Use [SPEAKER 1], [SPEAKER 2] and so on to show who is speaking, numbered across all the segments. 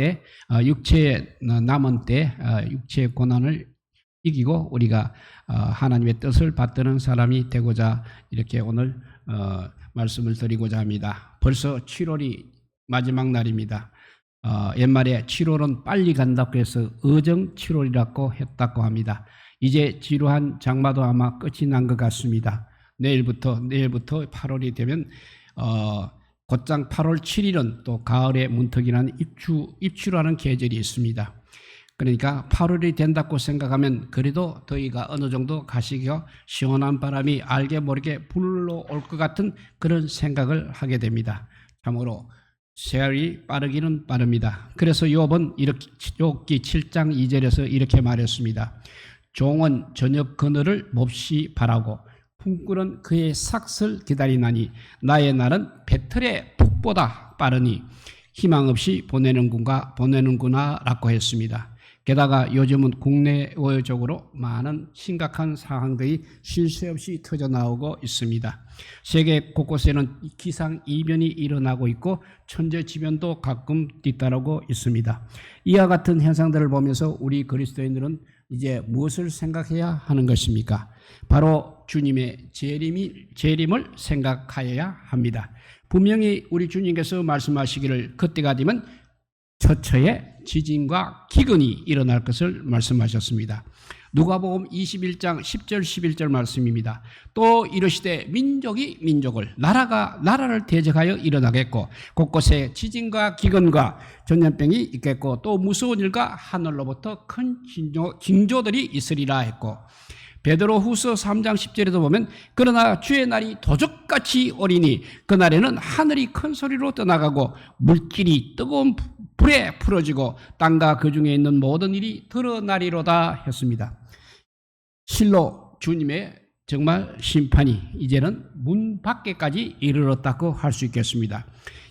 [SPEAKER 1] 때 어, 육체의 남은 때 어, 육체의 고난을 이기고 우리가 어, 하나님의 뜻을 받드는 사람이 되고자 이렇게 오늘 어, 말씀을 드리고자 합니다. 벌써 7월이 마지막 날입니다. 어, 옛말에 7월은 빨리 간다고 해서 의정 7월이라고 했다고 합니다. 이제 지루한 장마도 아마 끝이 난 것 같습니다. 내일부터 내일부터 8월이 되면 어, 곧장 8월 7일은 또 가을의 문턱이라는 입추 입추라는 계절이 있습니다. 그러니까 8월이 된다고 생각하면 그래도 더위가 어느 정도 가시겨 시원한 바람이 알게 모르게 불러올 것 같은 그런 생각을 하게 됩니다. 참으로 세월이 빠르기는 빠릅니다. 그래서 욥은 이렇게 욥기 7장 2절에서 이렇게 말했습니다. 종은 저녁 그늘을 몹시 바라고 품꾼은 그의 삭슬 기다리나니 나의 날은 배틀의 북보다 빠르니 희망 없이 보내는구나 보내는구나라고 했습니다. 게다가 요즘은 국내외적으로 많은 심각한 상황들이 쉴 새 없이 터져 나오고 있습니다. 세계 곳곳에는 기상 이변이 일어나고 있고 천재지변도 가끔 뒤따르고 있습니다. 이와 같은 현상들을 보면서 우리 그리스도인들은 이제 무엇을 생각해야 하는 것입니까? 바로 주님의 재림이, 재림을 생각하여야 합니다. 분명히 우리 주님께서 말씀하시기를 그때가 되면 처처에 지진과 기근이 일어날 것을 말씀하셨습니다. 누가복음 21장 10절 11절 말씀입니다. 또 이르시되 민족이 민족을 나라가 나라를 대적하여 일어나겠고 곳곳에 지진과 기근과 전염병이 있겠고 또 무서운 일과 하늘로부터 큰 징조, 징조들이 있으리라 했고 베드로 후서 3장 10절에도 보면 그러나 주의 날이 도적같이 오리니 그날에는 하늘이 큰 소리로 떠나가고 물길이 뜨거운 불에 풀어지고 땅과 그 중에 있는 모든 일이 드러나리로다 했습니다. 실로 주님의 정말 심판이 이제는 문 밖에까지 이르렀다고 할 수 있겠습니다.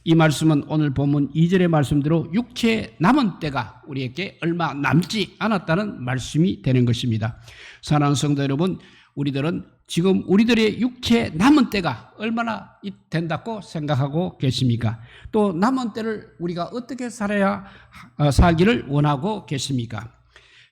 [SPEAKER 1] 이 말씀은 오늘 본문 2절의 말씀대로 육체 남은 때가 우리에게 얼마 남지 않았다는 말씀이 되는 것입니다. 사랑하는 성도 여러분, 우리들은 지금 우리들의 육체 남은 때가 얼마나 된다고 생각하고 계십니까? 또 남은 때를 우리가 어떻게 살아야 어, 살기를 원하고 계십니까?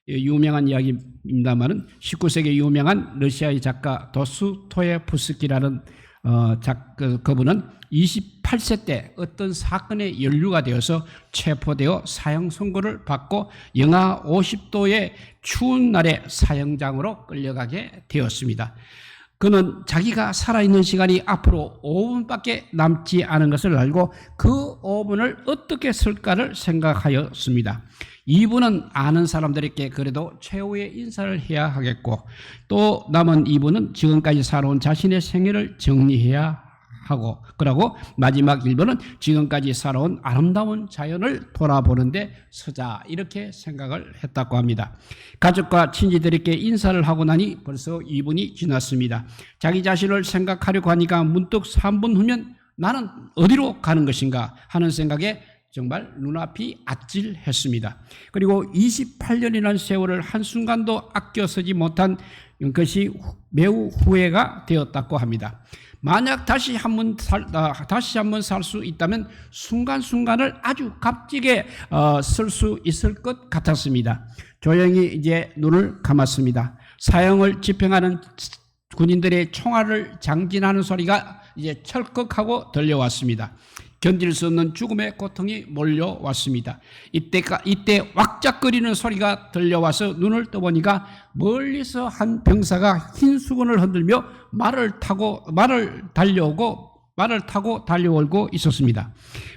[SPEAKER 1] 예, 유명한 이야기입니다만은 19세기 유명한 러시아의 작가 도스토예프스키라는 어, 작, 그, 그분은 28세 때 어떤 사건에 연루가 되어서 체포되어 사형 선고를 받고 영하 50도의 추운 날에 사형장으로 끌려가게 되었습니다. 그는 자기가 살아있는 시간이 앞으로 5분밖에 남지 않은 것을 알고 그 5분을 어떻게 쓸까를 생각하였습니다. 이분은 아는 사람들에게 그래도 최후의 인사를 해야 하겠고 또 남은 이분은 지금까지 살아온 자신의 생애를 정리해야 하고 그러고 마지막 1번은 지금까지 살아온 아름다운 자연을 돌아보는데 서자 이렇게 생각을 했다고 합니다. 가족과 친지들에게 인사를 하고 나니 벌써 2분이 지났습니다. 자기 자신을 생각하려고 하니까 문득 3분 후면 나는 어디로 가는 것인가 하는 생각에 정말 눈앞이 아찔했습니다. 그리고 28년이라는 세월을 한순간도 아껴 쓰지 못한 것이 매우 후회가 되었다고 합니다. 만약 다시 한번 살, 아, 다시 한번 살 수 있다면 순간순간을 아주 값지게 어, 쓸수 있을 것 같았습니다. 조용히 이제 눈을 감았습니다. 사형을 집행하는 군인들의 총알을 장진하는 소리가 이제 철컥하고 들려왔습니다. 견딜 수 없는 죽음의 고통이 몰려왔습니다. 이때가 이때 왁작거리는 소리가 들려와서 눈을 떠보니까 멀리서 한 병사가 흰 수건을 흔들며 말을 타고 말을 달려오고 말을 타고 달려오고 있었습니다.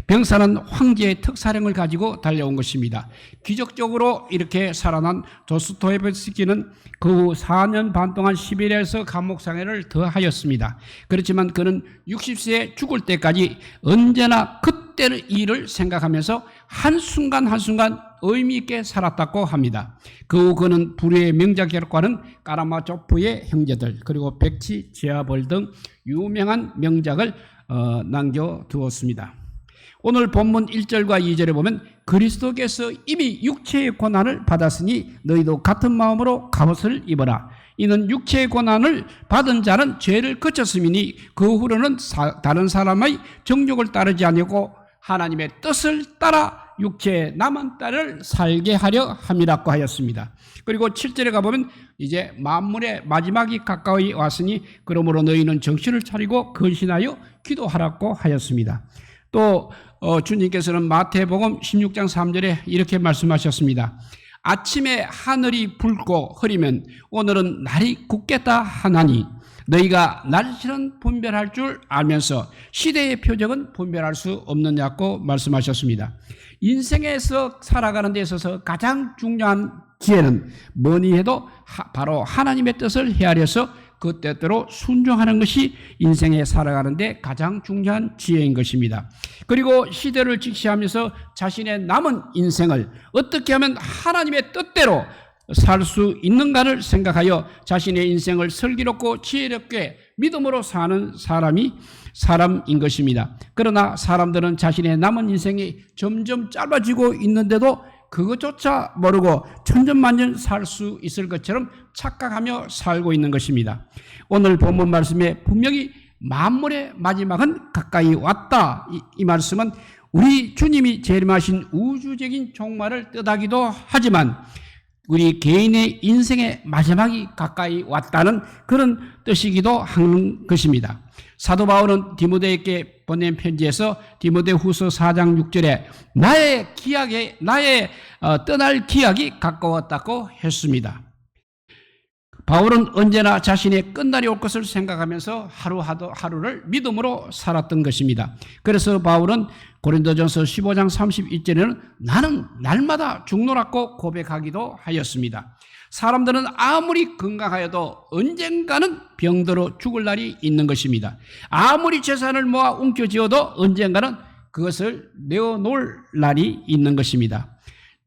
[SPEAKER 1] 병사는 황제의 특사령을 가지고 달려온 것입니다. 기적적으로 이렇게 살아난 도스토예브스키는 그 4년 반 동안 시베리아에서 감옥 생활을 더하였습니다. 그렇지만 그는 60세에 죽을 때까지 언제나 그 때의 일을 생각하면서 한순간 한순간 의미 있게 살았다고 합니다. 그 후 그는 불의의 명작 기록과는 까라마조프의 형제들 그리고 백치 지하벌 등 유명한 명작을 어, 남겨두었습니다. 오늘 본문 1절과 2절에 보면 그리스도께서 이미 육체의 고난을 받았으니 너희도 같은 마음으로 갑옷을 입어라. 이는 육체의 고난을 받은 자는 죄를 그쳤음이니 그 후로는 사, 다른 사람의 정욕을 따르지 아니고 하나님의 뜻을 따라 육체의 남은 딸을 살게 하려 함이라고 하였습니다. 그리고 7절에 가보면 이제 만물의 마지막이 가까이 왔으니 그러므로 너희는 정신을 차리고 근신하여 기도하라고 하였습니다. 또 어, 주님께서는 마태복음 16장 3절에 이렇게 말씀하셨습니다. 아침에 하늘이 붉고 흐리면 오늘은 날이 굳겠다 하나니 너희가 날씨는 분별할 줄 알면서 시대의 표적은 분별할 수 없느냐고 말씀하셨습니다. 인생에서 살아가는 데 있어서 가장 중요한 기회는 뭐니 해도 바로 하나님의 뜻을 헤아려서 그 때대로 순종하는 것이 인생에 살아가는데 가장 중요한 지혜인 것입니다. 그리고 시대를 직시하면서 자신의 남은 인생을 어떻게 하면 하나님의 뜻대로 살 수 있는가를 생각하여 자신의 인생을 슬기롭고 지혜롭게 믿음으로 사는 사람이 사람인 것입니다. 그러나 사람들은 자신의 남은 인생이 점점 짧아지고 있는데도 그것조차 모르고 천전만년 살 수 있을 것처럼 착각하며 살고 있는 것입니다. 오늘 본문 말씀에 분명히 만물의 마지막은 가까이 왔다. 이, 이 말씀은 우리 주님이 재림하신 우주적인 종말을 뜻하기도 하지만 우리 개인의 인생의 마지막이 가까이 왔다는 그런 뜻이기도 하는 것입니다. 사도 바울은 디모데에게 보낸 편지에서 디모데 후서 4장 6절에 나의 기약에, 나의 어, 떠날 기약이 가까웠다고 했습니다. 바울은 언제나 자신의 끝날이 올 것을 생각하면서 하루 하루를 믿음으로 살았던 것입니다. 그래서 바울은 고린도전서 15장 31절에는 나는 날마다 죽노라고 고백하기도 하였습니다. 사람들은 아무리 건강하여도 언젠가는 병들어 죽을 날이 있는 것입니다. 아무리 재산을 모아 움켜쥐어도 언젠가는 그것을 내어놓을 날이 있는 것입니다.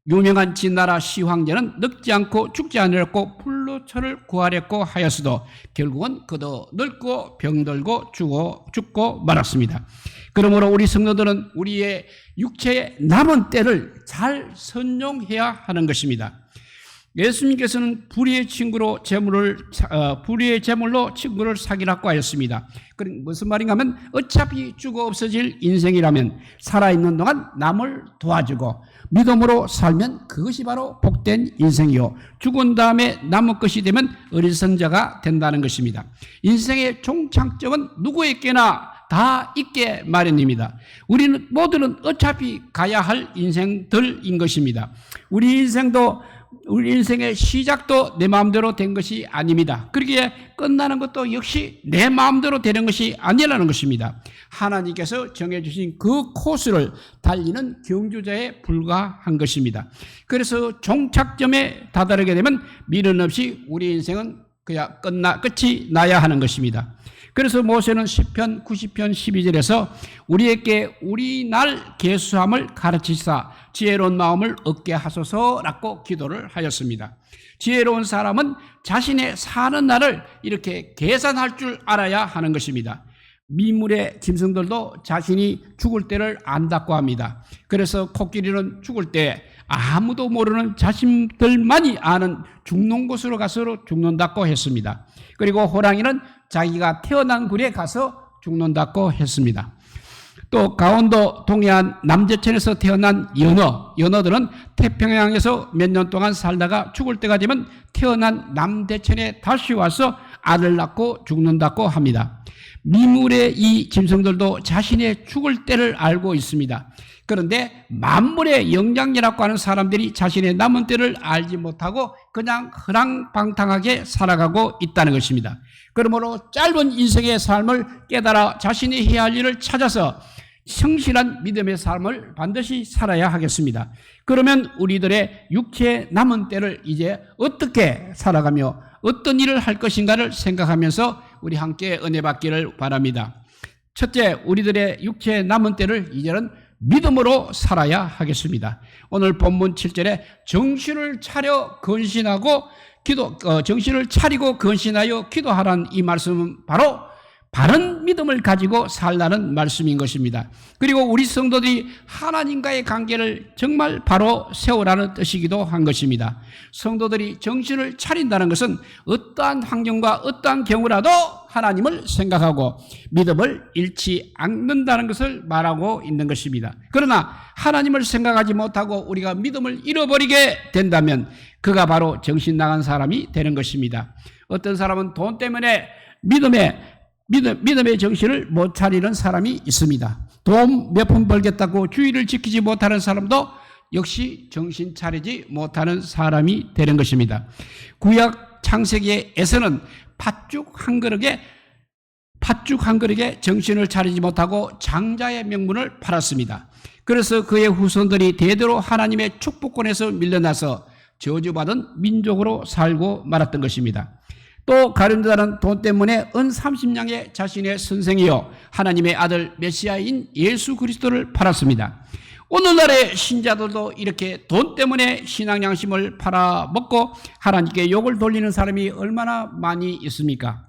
[SPEAKER 1] 유명한 진나라 시황제는 늙지 않고 죽지 않으려고 풀로 철을 구하려고 하였어도 결국은 그도 늙고 병들고 죽어, 죽고 말았습니다. 그러므로 우리 성도들은 우리의 육체의 남은 때를 잘 선용해야 하는 것입니다. 예수님께서는 불의의 친구로 재물을 어, 불의의 재물로 친구를 사귀라고 하였습니다. 그 무슨 말인가 하면 어차피 죽어 없어질 인생이라면 살아 있는 동안 남을 도와주고 믿음으로 살면 그것이 바로 복된 인생이요 죽은 다음에 남은 것이 되면 어리선자가 된다는 것입니다. 인생의 종착점은 누구에게나 다 있게 마련입니다. 우리는 모두는 어차피 가야 할 인생들인 것입니다. 우리 인생도 우리 인생의 시작도 내 마음대로 된 것이 아닙니다. 그러기에 끝나는 것도 역시 내 마음대로 되는 것이 아니라는 것입니다. 하나님께서 정해주신 그 코스를 달리는 경주자에 불과한 것입니다. 그래서 종착점에 다다르게 되면 미련 없이 우리 인생은 그야 끝나 끝이 나야 하는 것입니다. 그래서 모세는 10편 90편 12절에서 우리에게 우리 날 계수함을 가르치사 지혜로운 마음을 얻게 하소서라고 기도를 하였습니다. 지혜로운 사람은 자신의 사는 날을 이렇게 계산할 줄 알아야 하는 것입니다. 미물의 짐승들도 자신이 죽을 때를 안다고 합니다. 그래서 코끼리는 죽을 때 아무도 모르는 자신들만이 아는 죽는 곳으로 가서 죽는다고 했습니다. 그리고 호랑이는 자기가 태어난 굴에 가서 죽는다고 했습니다. 또 강원도 동해안 남제천에서 태어난 연어, 연어들은 태평양에서 몇 년 동안 살다가 죽을 때가 되면 태어난 남대천에 다시 와서 알을 낳고 죽는다고 합니다. 미물의 이 짐승들도 자신의 죽을 때를 알고 있습니다. 그런데 만물의 영장이라고 하는 사람들이 자신의 남은 때를 알지 못하고 그냥 허랑방탕하게 살아가고 있다는 것입니다. 그러므로 짧은 인생의 삶을 깨달아 자신이 해야 할 일을 찾아서 성실한 믿음의 삶을 반드시 살아야 하겠습니다. 그러면 우리들의 육체의 남은 때를 이제 어떻게 살아가며 어떤 일을 할 것인가를 생각하면서 우리 함께 은혜 받기를 바랍니다. 첫째, 우리들의 육체의 남은 때를 이제는 믿음으로 살아야 하겠습니다. 오늘 본문 7절에 정신을 차려 근신하고 기도 어, 정신을 차리고 근신하여 기도하라는 이 말씀은 바로 바른 믿음을 가지고 살라는 말씀인 것입니다. 그리고 우리 성도들이 하나님과의 관계를 정말 바로 세우라는 뜻이기도 한 것입니다. 성도들이 정신을 차린다는 것은 어떠한 환경과 어떠한 경우라도 하나님을 생각하고 믿음을 잃지 않는다는 것을 말하고 있는 것입니다. 그러나 하나님을 생각하지 못하고 우리가 믿음을 잃어버리게 된다면 그가 바로 정신 나간 사람이 되는 것입니다. 어떤 사람은 돈 때문에 믿음에 믿음, 믿음의 정신을 못 차리는 사람이 있습니다. 돈 몇 푼 벌겠다고 주의를 지키지 못하는 사람도 역시 정신 차리지 못하는 사람이 되는 것입니다. 구약 창세기에서는 팥죽 한 그릇에 팥죽 한 그릇에 정신을 차리지 못하고 장자의 명분을 팔았습니다. 그래서 그의 후손들이 대대로 하나님의 축복권에서 밀려나서 저주받은 민족으로 살고 말았던 것입니다. 또 가룟자는 돈 때문에 은 30냥의 자신의 선생이요 하나님의 아들 메시아인 예수 그리스도를 팔았습니다. 오늘날의 신자들도 이렇게 돈 때문에 신앙 양심을 팔아먹고 하나님께 욕을 돌리는 사람이 얼마나 많이 있습니까?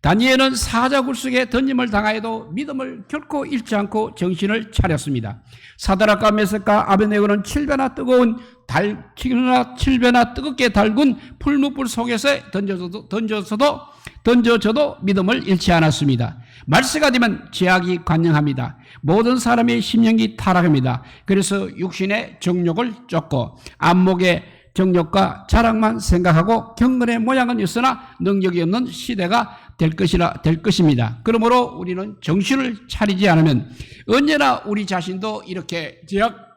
[SPEAKER 1] 다니엘은 사자굴 속에 던짐을 당하여도 믿음을 결코 잃지 않고 정신을 차렸습니다. 사다락과 메색과 아베네고는 칠배나 뜨거운 달, 칠배나 뜨겁게 달군 풀무불 속에서 던져서도, 던져서도, 던져져도 믿음을 잃지 않았습니다. 말세가 되면 제약이 관영합니다. 모든 사람의 심령이 타락합니다. 그래서 육신의 정욕을 쫓고 안목의 정욕과 자랑만 생각하고 경건의 모양은 있으나 능력이 없는 시대가 될 것이라 될 것입니다. 그러므로 우리는 정신을 차리지 않으면 언제나 우리 자신도 이렇게 제약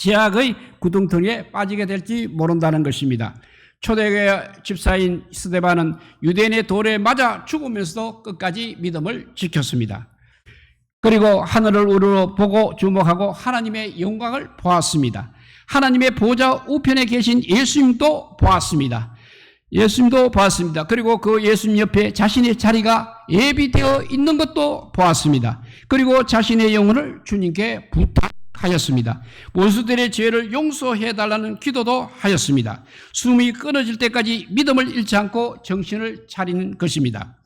[SPEAKER 1] 제약의 구덩텅이에 빠지게 될지 모른다는 것입니다. 초대교회 집사인 스데반은 유대인의 돌에 맞아 죽으면서도 끝까지 믿음을 지켰습니다. 그리고 하늘을 우러러 보고 주목하고 하나님의 영광을 보았습니다. 하나님의 보좌 우편에 계신 예수님도 보았습니다. 예수님도 보았습니다. 그리고 그 예수님 옆에 자신의 자리가 예비되어 있는 것도 보았습니다. 그리고 자신의 영혼을 주님께 부탁 하였습니다. 원수들의 죄를 용서해 달라는 기도도 하였습니다. 숨이 끊어질 때까지 믿음을 잃지 않고 정신을 차리는 것입니다.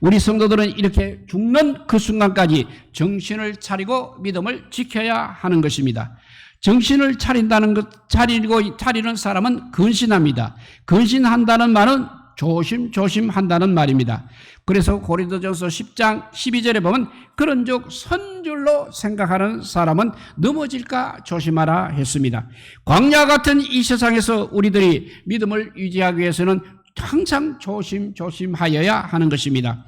[SPEAKER 1] 우리 성도들은 이렇게 죽는 그 순간까지 정신을 차리고 믿음을 지켜야 하는 것입니다. 정신을 차린다는 것, 차리고, 차리는 사람은 근신합니다. 근신한다는 말은 조심조심 한다는 말입니다. 그래서 고린도전서 10장 12절에 보면 그런즉 선줄로 생각하는 사람은 넘어질까 조심하라 했습니다. 광야 같은 이 세상에서 우리들이 믿음을 유지하기 위해서는 항상 조심조심하여야 하는 것입니다.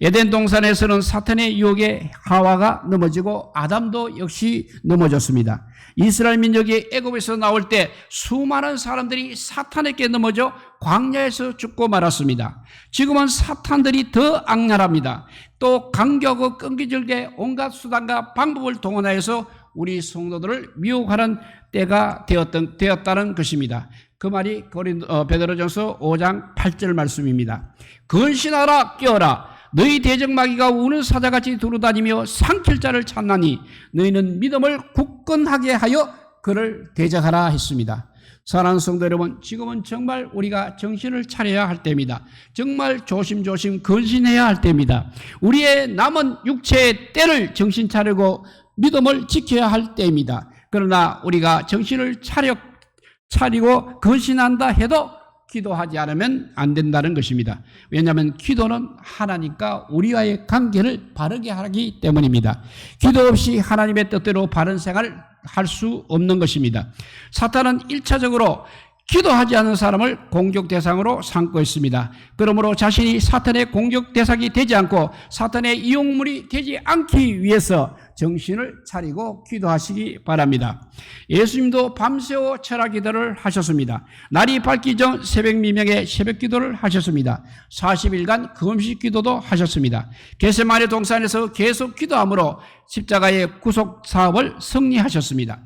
[SPEAKER 1] 에덴 동산에서는 사탄의 유혹에 하와가 넘어지고 아담도 역시 넘어졌습니다. 이스라엘 민족이 애굽에서 나올 때 수많은 사람들이 사탄에게 넘어져 광야에서 죽고 말았습니다. 지금은 사탄들이 더 악랄합니다. 또 강교하고 끈기질게 온갖 수단과 방법을 동원하여서 우리 성도들을 미혹하는 때가 되었던, 되었다는 것입니다. 그 말이 고린 어, 베드로전서 5장 8절 말씀입니다. 근신하라 깨어라 너희 대적마귀가 우는 사자같이 두루다니며 삼킬 자를 찾나니 너희는 믿음을 굳건하게 하여 그를 대적하라 했습니다. 사랑하는 성도 여러분, 지금은 정말 우리가 정신을 차려야 할 때입니다. 정말 조심조심 근신해야 할 때입니다. 우리의 남은 육체의 때를 정신 차리고 믿음을 지켜야 할 때입니다. 그러나 우리가 정신을 차려, 차리고 근신한다 해도 기도하지 않으면 안 된다는 것입니다. 왜냐하면 기도는 하나님과 우리와의 관계를 바르게 하기 때문입니다. 기도 없이 하나님의 뜻대로 바른 생활을 할 수 없는 것입니다. 사탄은 1차적으로 기도하지 않는 사람을 공격 대상으로 삼고 있습니다. 그러므로 자신이 사탄의 공격 대상이 되지 않고 사탄의 이용물이 되지 않기 위해서 정신을 차리고 기도하시기 바랍니다. 예수님도 밤새워 철학 기도를 하셨습니다. 날이 밝기 전 새벽 미명에 새벽 기도를 하셨습니다. 40일간 금식 기도도 하셨습니다. 게세마네 동산에서 계속 기도함으로 십자가의 구속 사업을 승리하셨습니다.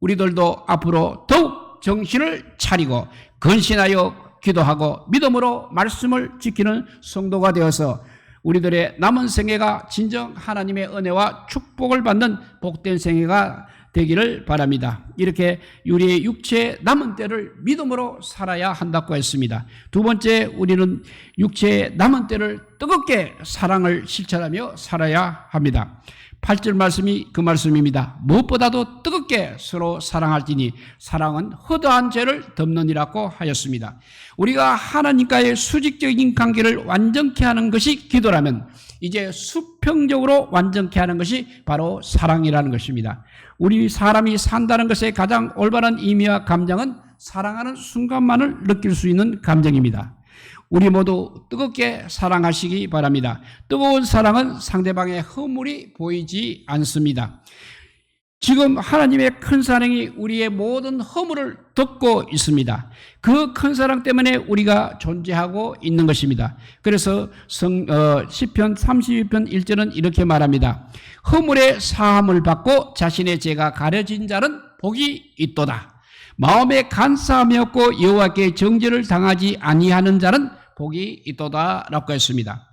[SPEAKER 1] 우리들도 앞으로 더욱 정신을 차리고 근신하여 기도하고 믿음으로 말씀을 지키는 성도가 되어서 우리들의 남은 생애가 진정 하나님의 은혜와 축복을 받는 복된 생애가 되기를 바랍니다. 이렇게 우리의 육체의 남은 때를 믿음으로 살아야 한다고 했습니다. 두 번째, 우리는 육체의 남은 때를 뜨겁게 사랑을 실천하며 살아야 합니다. 8절 말씀이 그 말씀입니다. 무엇보다도 뜨겁게 서로 사랑할지니 사랑은 허다한 죄를 덮느니라고 하였습니다. 우리가 하나님과의 수직적인 관계를 완전케 하는 것이 기도라면 이제 수평적으로 완전케 하는 것이 바로 사랑이라는 것입니다. 우리 사람이 산다는 것의 가장 올바른 의미와 감정은 사랑하는 순간만을 느낄 수 있는 감정입니다. 우리 모두 뜨겁게 사랑하시기 바랍니다. 뜨거운 사랑은 상대방의 허물이 보이지 않습니다. 지금 하나님의 큰 사랑이 우리의 모든 허물을 덮고 있습니다. 그 큰 사랑 때문에 우리가 존재하고 있는 것입니다. 그래서 성, 어, 10편 32편 1절은 이렇게 말합니다. 허물의 사함을 받고 자신의 죄가 가려진 자는 복이 있도다. 마음에 간사함이 없고 여호와께 정죄를 당하지 아니하는 자는 복이 있도다라고 했습니다.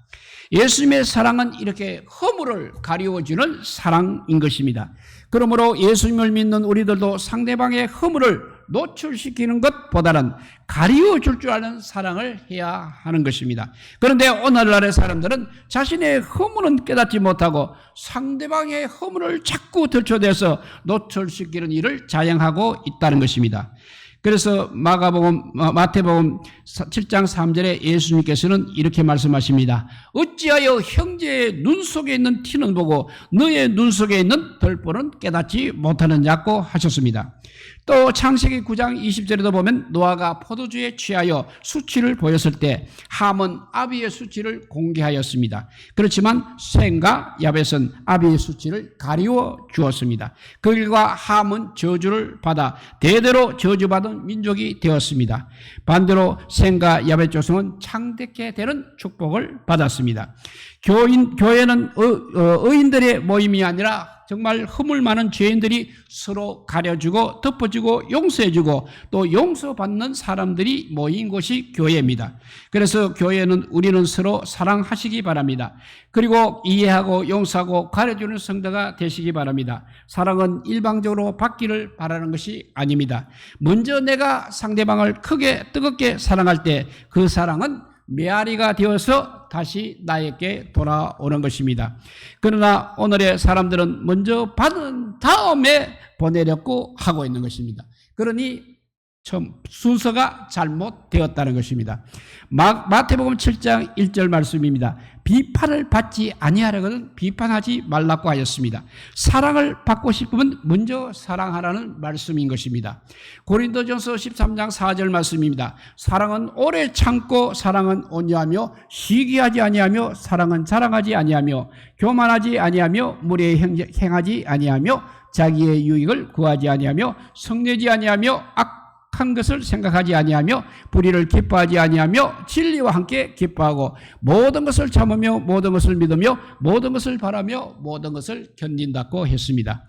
[SPEAKER 1] 예수님의 사랑은 이렇게 허물을 가리워주는 사랑인 것입니다. 그러므로 예수님을 믿는 우리들도 상대방의 허물을 노출시키는 것보다는 가리워줄 줄 아는 사랑을 해야 하는 것입니다. 그런데 오늘날의 사람들은 자신의 허물은 깨닫지 못하고 상대방의 허물을 자꾸 들춰대서 노출시키는 일을 자행하고 있다는 것입니다. 그래서 마가복음 마태복음 7장 3절에 예수님께서는 이렇게 말씀하십니다. 어찌하여 형제의 눈 속에 있는 티는 보고 너의 눈 속에 있는 덜보는 깨닫지 못하느냐고 하셨습니다. 또 창세기 9장 20절에도 보면 노아가 포도주에 취하여 수치를 보였을 때 함은 아비의 수치를 공개하였습니다. 그렇지만 셈과 야벳은 아비의 수치를 가리워 주었습니다. 그 결과 함은 저주를 받아 대대로 저주받은 민족이 되었습니다. 반대로 셈과 야벳 조성은 창대케 되는 축복을 받았습니다. 교인, 교회는 어, 의인들의 모임이 아니라 정말 허물 많은 죄인들이 서로 가려주고 덮어주고 용서해주고 또 용서받는 사람들이 모인 곳이 교회입니다. 그래서 교회는 우리는 서로 사랑하시기 바랍니다. 그리고 이해하고 용서하고 가려주는 성도가 되시기 바랍니다. 사랑은 일방적으로 받기를 바라는 것이 아닙니다. 먼저 내가 상대방을 크게 뜨겁게 사랑할 때 그 사랑은 메아리가 되어서 다시 나에게 돌아오는 것입니다. 그러나 오늘의 사람들은 먼저 받은 다음에 보내려고 하고 있는 것입니다. 그러니 처음 순서가 잘못되었다는 것입니다. 마, 마태복음 7장 1절 말씀입니다. 비판을 받지 아니하려거든 비판하지 말라고 하였습니다. 사랑을 받고 싶으면 먼저 사랑하라는 말씀인 것입니다. 고린도전서 13장 4절 말씀입니다. 사랑은 오래 참고 사랑은 온유하며 시기하지 아니하며 사랑은 자랑하지 아니하며 교만하지 아니하며 무례 행하지 아니하며 자기의 유익을 구하지 아니하며 성내지 아니하며 악 악한 것을 생각하지 아니하며 불의를 기뻐하지 아니하며 진리와 함께 기뻐하고 모든 것을 참으며 모든 것을 믿으며 모든 것을 바라며 모든 것을 견딘다고 했습니다.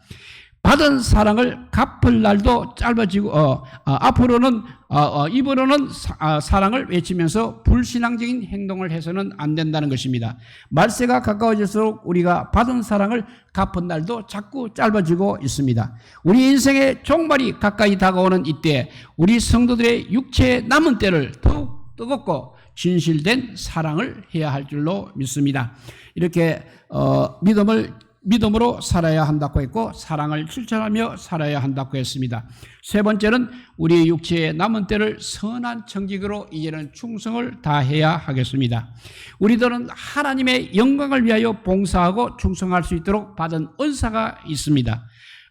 [SPEAKER 1] 받은 사랑을 갚을 날도 짧아지고 어, 어, 앞으로는 어, 어 입으로는 사, 아, 사랑을 외치면서 불신앙적인 행동을 해서는 안 된다는 것입니다. 말세가 가까워질수록 우리가 받은 사랑을 갚은 날도 자꾸 짧아지고 있습니다. 우리 인생의 종말이 가까이 다가오는 이때 우리 성도들의 육체의 남은 때를 더욱 뜨겁고 진실된 사랑을 해야 할 줄로 믿습니다. 이렇게 어, 믿음을 믿음으로 살아야 한다고 했고 사랑을 실천하며 살아야 한다고 했습니다. 세 번째는 우리 육체의 남은 때를 선한 청직으로 이제는 충성을 다해야 하겠습니다. 우리들은 하나님의 영광을 위하여 봉사하고 충성할 수 있도록 받은 은사가 있습니다.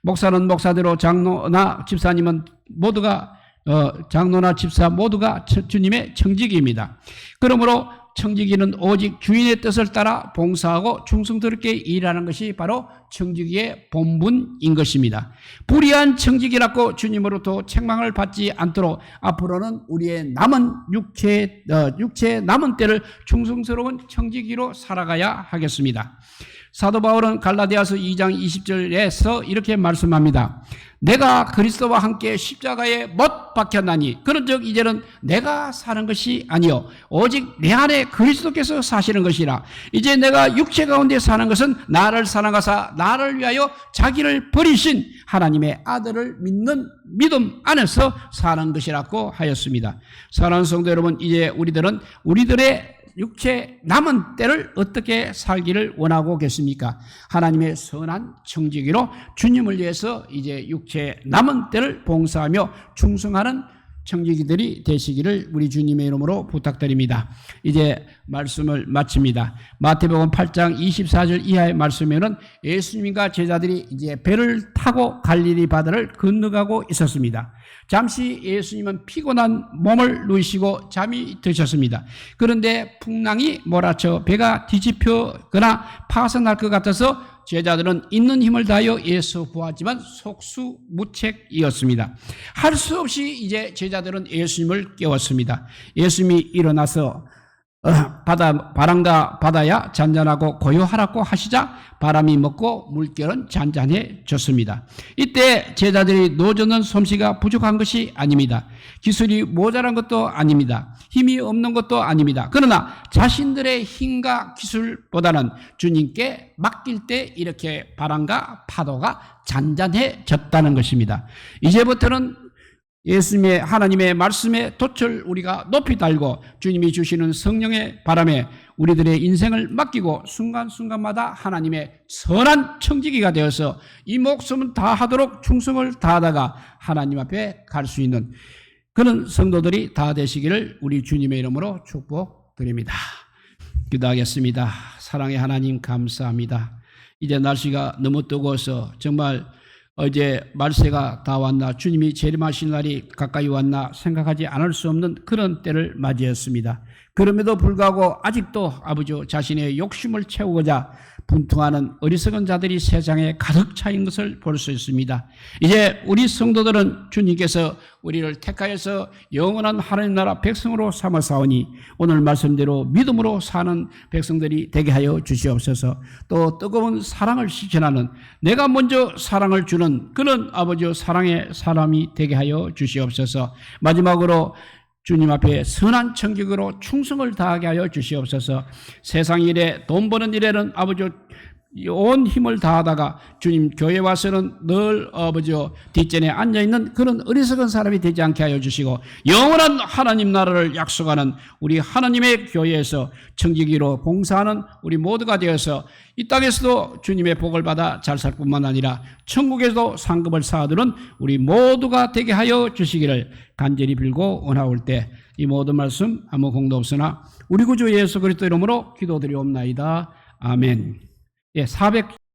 [SPEAKER 1] 목사는 목사대로 장로나 집사님은 모두가 어, 장로나 집사 모두가 주님의 청직입니다. 그러므로 청지기는 오직 주인의 뜻을 따라 봉사하고 충성스럽게 일하는 것이 바로 청지기의 본분인 것입니다. 불의한 청지기라고 주님으로부터 책망을 받지 않도록 앞으로는 우리의 남은 육체, 어, 육체의 남은 때를 충성스러운 청지기로 살아가야 하겠습니다. 사도 바울은 갈라디아서 2장 20절에서 이렇게 말씀합니다. 내가 그리스도와 함께 십자가에 못 박혔나니 그런즉 이제는 내가 사는 것이 아니요 오직 내 안에 그리스도께서 사시는 것이라 이제 내가 육체 가운데 사는 것은 나를 사랑하사 나를 위하여 자기를 버리신 하나님의 아들을 믿는 믿음 안에서 사는 것이라고 하였습니다. 사랑하는 성도 여러분 이제 우리들은 우리들의 육체 남은 때를 어떻게 살기를 원하고 계십니까? 하나님의 선한 청지기로 주님을 위해서 이제 육체 남은 때를 봉사하며 충성하는 청지기들이 되시기를 우리 주님의 이름으로 부탁드립니다. 이제 말씀을 마칩니다. 마태복음 8장 24절 이하의 말씀에는 예수님과 제자들이 이제 배를 타고 갈릴리 바다를 건너가고 있었습니다. 잠시 예수님은 피곤한 몸을 누이시고 잠이 드셨습니다. 그런데 풍랑이 몰아쳐 배가 뒤집혀거나 파손할 것 같아서 제자들은 있는 힘을 다하여 예수 구하지만 속수무책이었습니다. 할 수 없이 이제 제자들은 예수님을 깨웠습니다. 예수님이 일어나서 어, 바다 바람과 바다야 잔잔하고 고요하라고 하시자 바람이 먹고 물결은 잔잔해졌습니다. 이때 제자들이 노젓는 솜씨가 부족한 것이 아닙니다. 기술이 모자란 것도 아닙니다. 힘이 없는 것도 아닙니다. 그러나 자신들의 힘과 기술보다는 주님께 맡길 때 이렇게 바람과 파도가 잔잔해졌다는 것입니다. 이제부터는 예수님의 하나님의 말씀에 돛을 우리가 높이 달고 주님이 주시는 성령의 바람에 우리들의 인생을 맡기고 순간순간마다 하나님의 선한 청지기가 되어서 이 목숨을 다하도록 충성을 다하다가 하나님 앞에 갈 수 있는 그런 성도들이 다 되시기를 우리 주님의 이름으로 축복드립니다. 기도하겠습니다. 사랑의 하나님 감사합니다. 이제 날씨가 너무 뜨거워서 정말 어제 말세가 다 왔나 주님이 재림하신 날이 가까이 왔나 생각하지 않을 수 없는 그런 때를 맞이했습니다. 그럼에도 불구하고 아직도 아버지 자신의 욕심을 채우고자 분투하는 어리석은 자들이 세상에 가득 차인 것을 볼 수 있습니다. 이제 우리 성도들은 주님께서 우리를 택하여서 영원한 하나님 나라 백성으로 삼아 사오니 오늘 말씀대로 믿음으로 사는 백성들이 되게 하여 주시옵소서 또 뜨거운 사랑을 실천하는 내가 먼저 사랑을 주는 그런 아버지 사랑의 사람이 되게 하여 주시옵소서 마지막으로 주님 앞에 선한 청격으로 충성을 다하게 하여 주시옵소서. 세상 일에 돈 버는 일에는 아버지 온 힘을 다하다가 주님 교회 와서는 늘 아버지 뒷전에 앉아 있는 그런 어리석은 사람이 되지 않게 하여 주시고 영원한 하나님 나라를 약속하는 우리 하나님의 교회에서 청지기로 봉사하는 우리 모두가 되어서 이 땅에서도 주님의 복을 받아 잘 살 뿐만 아니라 천국에서도 상급을 쌓아두는 우리 모두가 되게 하여 주시기를 간절히 빌고 원하올 때 이 모든 말씀 아무 공도 없으나 우리 구주 예수 그리스도 이름으로 기도드리옵나이다. 아멘. 예, 400